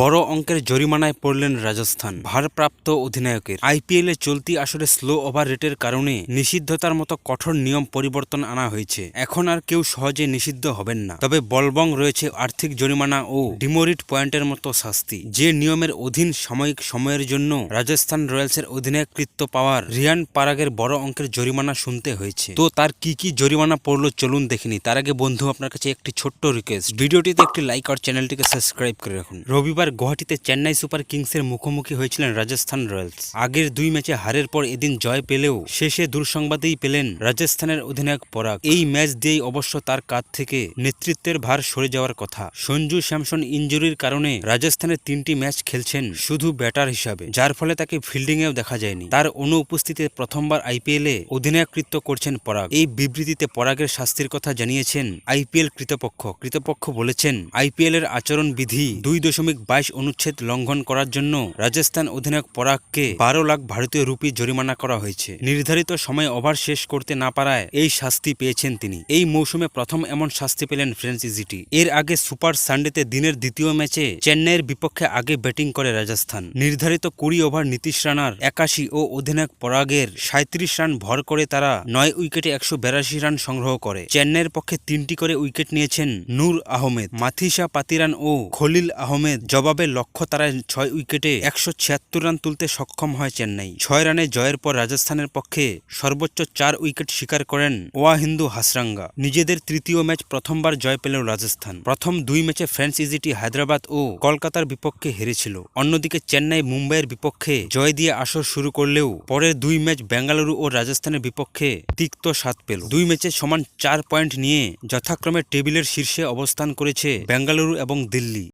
বড় অঙ্কের জরিমানায় পড়লেন রাজস্থান, ভারপ্রাপ্ত অধিনায়কের। আইপিএলে চলতি আসরে স্লো ওভার রেটের কারণে নিষিদ্ধতার মতো কঠোর নিয়ম পরিবর্তন আনা হয়েছে। এখন আর কেউ সহজে নিষিদ্ধ হবেন না। তবে বলবং রয়েছে আর্থিক জরিমানা ও ডিমোরিট পয়েন্টের মতো শাস্তি। যে নিয়মের অধীন সাময়িক সময়ের জন্য রাজস্থান রয়্যালসের অধিনায়কৃত্ব পাওয়ার রিয়ান পারাগের বড় অঙ্কের জরিমানা শুনতে হয়েছে। তো তার কি কি জরিমানা পড়ল চলুন দেখিনি তার আগে বন্ধু, আপনার কাছে একটি ছোট্ট রিকোয়েস্ট ভিডিওটিতে একটি লাইক আর চ্যানেলটিকে সাবস্ক্রাইব করে রাখুন। রবিবার গুয়াহাটিতে চেন্নাই সুপার কিংসের মুখোমুখি হয়েছিলেন রাজস্থান রয়্যালস। আগের দুই ম্যাচে হারের পর এদিন জয় পেলেও শেষে দুঃসংবাদেই পেলেন রাজস্থানের অধিনায়ক পরাগ। এই ম্যাচ দিয়েই অবশ্য তার কাঁধ থেকে নেতৃত্বের ভার সরে যাওয়ার কথা। সঞ্জু স্যামসন ইঞ্জুরির কারণে রাজস্থানের তিনটি ম্যাচ খেলছেন শুধু ব্যাটার হিসাবে, যার ফলে তাকে ফিল্ডিংয়েও দেখা যায়নি। তার অনুপস্থিতিতে প্রথমবার আইপিএলে অধিনায়কৃত্ব করছেন পরাগ। এই বিবৃতিতে পরাগের শাস্তির কথা জানিয়েছেন আইপিএল কৃতপক্ষ। কৃতপক্ষ বলেছেন আইপিএল এর আচরণ বিধি দুই দশমিক বাইশ অনুচ্ছেদ লঙ্ঘন করার জন্য রাজস্থান অধিনায়ক পরাগকে বারো লাখ ভারতীয় রুপি জরিমানা করা হয়েছে। নির্ধারিত সময় ওভার শেষ করতে না পারায় এই শাস্তি পেয়েছেন তিনি। এই মৌসুমে প্রথম এমন শাস্তি পেলেন ফ্রান্সিজিটি। এর আগে সুপার সানডেতে দিনের দ্বিতীয় ম্যাচে চেন্নাইয়ের বিপক্ষে আগে ব্যাটিং করে রাজস্থান। নির্ধারিত কুড়ি ওভার নীতিশ রানার, একাশি ও অধিনায়ক পরাগের সাঁত্রিশ রান ভর করে তারা নয় উইকেটে একশো বেরাশি রান সংগ্রহ করে। চেন্নাইয়ের পক্ষে তিনটি করে উইকেট নিয়েছেন নূর আহমেদ, মাথিসা পাতিরান ও খলিল আহমেদ। জবাবে লক্ষ্য তারায় ছয় উইকেটে একশো ছিয়াত্তর রান তুলতে সক্ষম হয় চেন্নাই। ছয় রানে জয়ের পর রাজস্থানের পক্ষে সর্বোচ্চ চার উইকেট শিকার করেন ওয়াহিন্দু হাসরাঙ্গা। নিজেদের তৃতীয় ম্যাচ প্রথমবার জয় পেল রাজস্থান। প্রথম দুই ম্যাচে ফ্রেন্স ইজিটি হায়দ্রাবাদ ও কলকাতার বিপক্ষে হেরেছিল। অন্যদিকে চেন্নাই মুম্বাইয়ের বিপক্ষে জয় দিয়ে আসর শুরু করলেও পরের দুই ম্যাচ বেঙ্গালুরু ও রাজস্থানের বিপক্ষে তিক্ত স্বাদ পেল। দুই ম্যাচে সমান চার পয়েন্ট নিয়ে যথাক্রমে টেবিলের শীর্ষে অবস্থান করেছে বেঙ্গালুরু এবং দিল্লি।